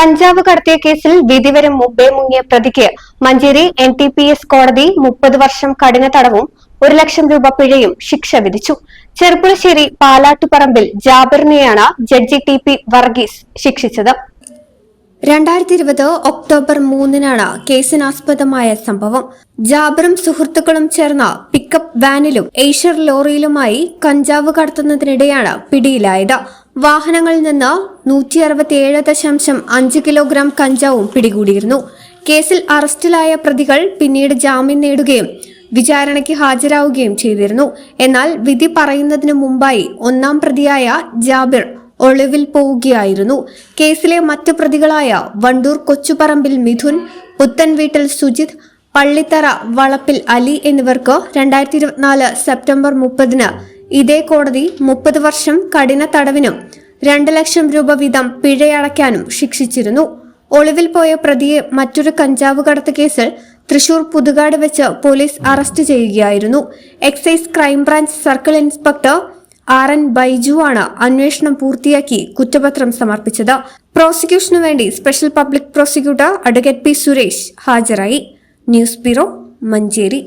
കഞ്ചാവ് കടത്തിയ കേസിൽ വിധിവരം മുമ്പേ മുങ്ങിയ പ്രതിക്ക് Manjeri N T P S കോടതി മുപ്പത് വർഷം കഠിന തടവും ഒരു ലക്ഷം രൂപ പിഴയും ശിക്ഷ വിധിച്ചു. ചെറുപ്പുളശ്ശേരി പാലാട്ടുപറമ്പിൽ ജാബിറിനെയാണ് ജഡ്ജി ടി പി വർഗീസ് ശിക്ഷിച്ചത്. രണ്ടായിരത്തി ഇരുപത് ഒക്ടോബർ മൂന്നിനാണ് കേസിനാസ്പദമായ സംഭവം. ജാബറും സുഹൃത്തുക്കളും ചേർന്ന പിക്കപ്പ് വാനിലും ഏഷ്യർ ലോറിയിലുമായി കഞ്ചാവ് കടത്തുന്നതിനിടെയാണ് പിടിയിലായത്. വാഹനങ്ങളിൽ നിന്ന് നൂറ്റി അറുപത്തിയേഴ് ദശാംശം അഞ്ച് കിലോഗ്രാം കഞ്ചാവും പിടികൂടിയിരുന്നു. കേസിൽ അറസ്റ്റിലായ പ്രതികൾ പിന്നീട് ജാമ്യം നേടുകയും വിചാരണയ്ക്ക് ഹാജരാവുകയും ചെയ്തിരുന്നു. എന്നാൽ വിധി പറയുന്നതിനു മുമ്പായി ഒന്നാം പ്രതിയായ ജാബിർ ഒളിവിൽ പോവുകയായിരുന്നു. കേസിലെ മറ്റു പ്രതികളായ വണ്ടൂർ കൊച്ചുപറമ്പിൽ മിഥുൻ പുത്തൻ വീട്ടിൽ സുജിത് പള്ളിത്തറ വളപ്പിൽ അലി എന്നിവർക്ക് രണ്ടായിരത്തി ഇരുപത്തിനാല് സെപ്റ്റംബർ മുപ്പതിന് ഇതേ കോടതി മുപ്പത് വർഷം കഠിന തടവിനും രണ്ട് ലക്ഷം രൂപ വീതം പിഴയടയ്ക്കാനും ശിക്ഷിച്ചിരുന്നു. ഒളിവിൽ പോയ പ്രതിയെ മറ്റൊരു കഞ്ചാവ് കടത്ത് കേസിൽ തൃശൂർ പുതുകാട് വെച്ച് പോലീസ് അറസ്റ്റ് ചെയ്യുകയായിരുന്നു. Excise crime branch circle inspector R N Baiju ആണ് അന്വേഷണം പൂർത്തിയാക്കി കുറ്റപത്രം സമർപ്പിച്ചത്. പ്രോസിക്യൂഷനു വേണ്ടി special public prosecutor advocate P Suresh ഹാജരായി. News bureau Manjeri.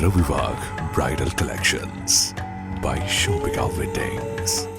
Travelwag Bridal Collections by Shobika Weddings.